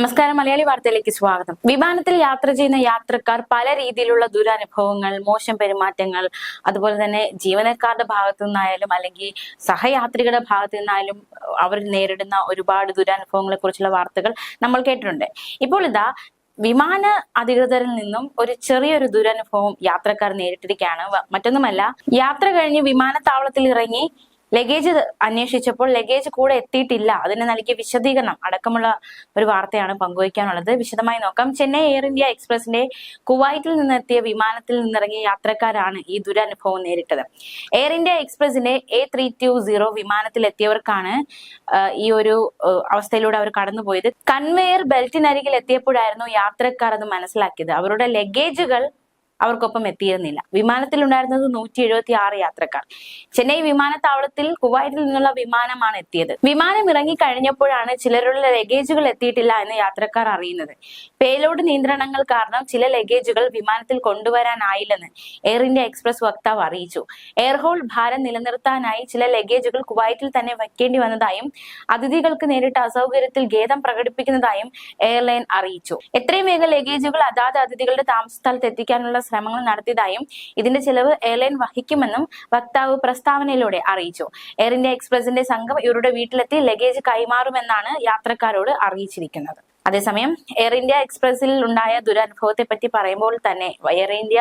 നമസ്കാരം. മലയാളി വാർത്തയിലേക്ക് സ്വാഗതം. വിമാനത്തിൽ യാത്ര ചെയ്യുന്ന യാത്രക്കാർ പല രീതിയിലുള്ള ദുരനുഭവങ്ങൾ മോശം പെരുമാറ്റങ്ങൾ അതുപോലെ തന്നെ ജീവനക്കാരുടെ ഭാഗത്തു നിന്നായാലും അല്ലെങ്കിൽ സഹയാത്രികരുടെ ഭാഗത്തു നിന്നായാലും അവർ നേരിടുന്ന ഒരുപാട് ദുരനുഭവങ്ങളെ കുറിച്ചുള്ള വാർത്തകൾ നമ്മൾ കേട്ടിട്ടുണ്ട്. ഇപ്പോൾ ഇതാ വിമാന അധികൃതരിൽ നിന്നും ഒരു ചെറിയൊരു ദുരനുഭവം യാത്രക്കാർ നേരിട്ടിരിക്കുകയാണ്. മറ്റൊന്നുമല്ല യാത്ര കഴിഞ്ഞ് വിമാനത്താവളത്തിൽ ഇറങ്ങി ലഗേജ് അന്വേഷിച്ചപ്പോൾ ലഗേജ് കൂടെ എത്തിയിട്ടില്ല. അതിന് നൽകിയ വിശദീകരണം അടക്കമുള്ള ഒരു വാർത്തയാണ് പങ്കുവയ്ക്കാനുള്ളത്. വിശദമായി നോക്കാം. ചെന്നൈ എയർ ഇന്ത്യ എക്സ്പ്രസിന്റെ കുവൈറ്റിൽ നിന്നെത്തിയ വിമാനത്തിൽ നിന്നിറങ്ങിയ യാത്രക്കാരാണ് ഈ ദുരനുഭവം നേരിട്ടത്. എയർ ഇന്ത്യ എക്സ്പ്രസിന്റെ എ ത്രീ ടു സീറോ വിമാനത്തിൽ എത്തിയവർക്കാണ് ഈ ഒരു അവസ്ഥയിലൂടെ അവർ കടന്നുപോയത്. കൺവെയർ ബെൽറ്റിനരികിൽ എത്തിയപ്പോഴായിരുന്നു യാത്രക്കാർ അത് മനസ്സിലാക്കിയത്. അവരുടെ ലഗേജുകൾ അവർക്കൊപ്പം എത്തിയിരുന്നില്ല. വിമാനത്തിൽ ഉണ്ടായിരുന്നത് നൂറ്റി എഴുപത്തി ആറ് യാത്രക്കാർ. ചെന്നൈ വിമാനത്താവളത്തിൽ കുവൈറ്റിൽ നിന്നുള്ള വിമാനമാണ് എത്തിയത്. വിമാനം ഇറങ്ങി കഴിഞ്ഞപ്പോഴാണ് ചിലരുടെ ലഗേജുകൾ എത്തിയിട്ടില്ല എന്ന് യാത്രക്കാർ അറിയുന്നത്. പേലോഡ് നിയന്ത്രണങ്ങൾ കാരണം ചില ലഗേജുകൾ വിമാനത്തിൽ കൊണ്ടുവരാനായില്ലെന്ന് എയർ ഇന്ത്യ എക്സ്പ്രസ് വക്താവ് അറിയിച്ചു. എയർഹോൾ ഭാരം നിലനിർത്താനായി ചില ലഗേജുകൾ കുവൈറ്റിൽ തന്നെ വയ്ക്കേണ്ടി വന്നതായും അതിഥികൾക്ക് നേരിട്ട അസൗകര്യത്തിൽ ഖേദം പ്രകടിപ്പിക്കുന്നതായും എയർലൈൻ അറിയിച്ചു. എത്രയും വേഗം ലഗേജുകൾ അതാത് അതിഥികളുടെ താമസ സ്ഥലത്ത് എത്തിക്കാനുള്ള ശ്രമങ്ങൾ നടത്തിയതായും ഇതിന്റെ ചെലവ് എയർലൈൻ വഹിക്കുമെന്നും വക്താവ് പ്രസ്താവനയിലൂടെ അറിയിച്ചു. എയർ ഇന്ത്യ എക്സ്പ്രസിന്റെ സംഘം ഇവരുടെ വീട്ടിലെത്തി ലഗേജ് കൈമാറുമെന്നാണ് യാത്രക്കാരോട് അറിയിച്ചിരിക്കുന്നത്. അതേസമയം എയർ ഇന്ത്യ എക്സ്പ്രസിൽ ഉണ്ടായ ദുരനുഭവത്തെ പറ്റി പറയുമ്പോൾ തന്നെ എയർ ഇന്ത്യ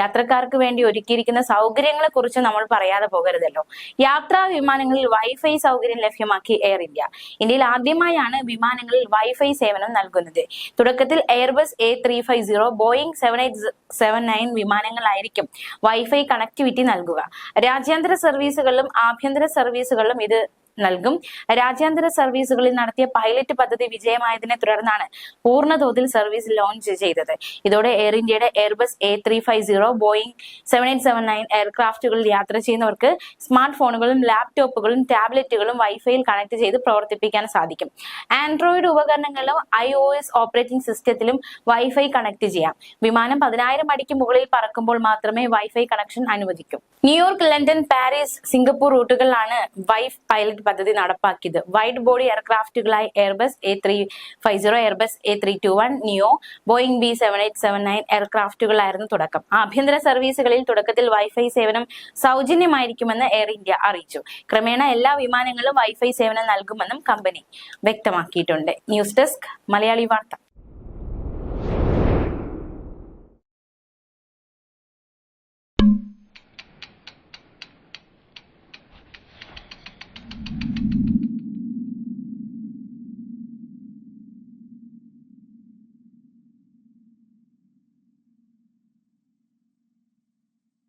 യാത്രക്കാർക്ക് വേണ്ടി ഒരുക്കിയിരിക്കുന്ന സൗകര്യങ്ങളെ കുറിച്ച് നമ്മൾ പറയാതെ പോകരുതല്ലോ. യാത്രാ വിമാനങ്ങളിൽ വൈഫൈ സൗകര്യം ലഭ്യമാക്കി എയർ ഇന്ത്യ ഇന്ത്യയിൽ ആദ്യമായാണ് വിമാനങ്ങളിൽ വൈഫൈ സേവനം നൽകുന്നത്. തുടക്കത്തിൽ Airbus A three five zero Boeing seven eight seven nine വിമാനങ്ങളായിരിക്കും wifi connectivity നൽകുക. രാജ്യാന്തര സർവീസുകളിലും ആഭ്യന്തര സർവീസുകളിലും ഇത് നൽകും. രാജ്യാന്തര സർവീസുകളിൽ നടത്തിയ പൈലറ്റ് പദ്ധതി വിജയമായതിനെ തുടർന്നാണ് പൂർണതോതിൽ സർവീസ് ലോഞ്ച് ചെയ്തത്. ഇതോടെ എയർ ഇന്ത്യയുടെ Airbus A three five zero Boeing seven eight seven nine എയർക്രാഫ്റ്റുകളിൽ യാത്ര ചെയ്യുന്നവർക്ക് സ്മാർട്ട് ഫോണുകളും ലാപ്ടോപ്പുകളും ടാബ്ലറ്റുകളും വൈഫൈയിൽ കണക്ട് ചെയ്ത് പ്രവർത്തിപ്പിക്കാൻ സാധിക്കും. ആൻഡ്രോയിഡ് ഉപകരണങ്ങളിലും ഐ ഒ എസ് ഓപ്പറേറ്റിംഗ് സിസ്റ്റത്തിലും വൈഫൈ കണക്ട് ചെയ്യാം. വിമാനം പതിനായിരം അടിക്ക് മുകളിൽ പറക്കുമ്പോൾ മാത്രമേ വൈഫൈ കണക്ഷൻ അനുവദിക്കൂ. New York London Paris Singapore റൂട്ടുകളിലാണ് wifi pilot പദ്ധതി നടപ്പാക്കിയത്. Wide body എയർക്രാഫ്റ്റുകളായ Airbus A three five zero Airbus A three two one neo Boeing B seven eight seven nine എയർക്രാഫ്റ്റുകളായിരുന്നു തുടക്കം. ആഭ്യന്തര സർവീസുകളിൽ തുടക്കത്തിൽ വൈഫൈ സേവനം സൗജന്യമായിരിക്കുമെന്ന് എയർ ഇന്ത്യ അറിയിച്ചു. ക്രമേണ എല്ലാ വിമാനങ്ങളും വൈഫൈ സേവനം നൽകുമെന്നും കമ്പനി വ്യക്തമാക്കിയിട്ടുണ്ട്. ന്യൂസ് ഡെസ്ക് മലയാളി വാർത്ത.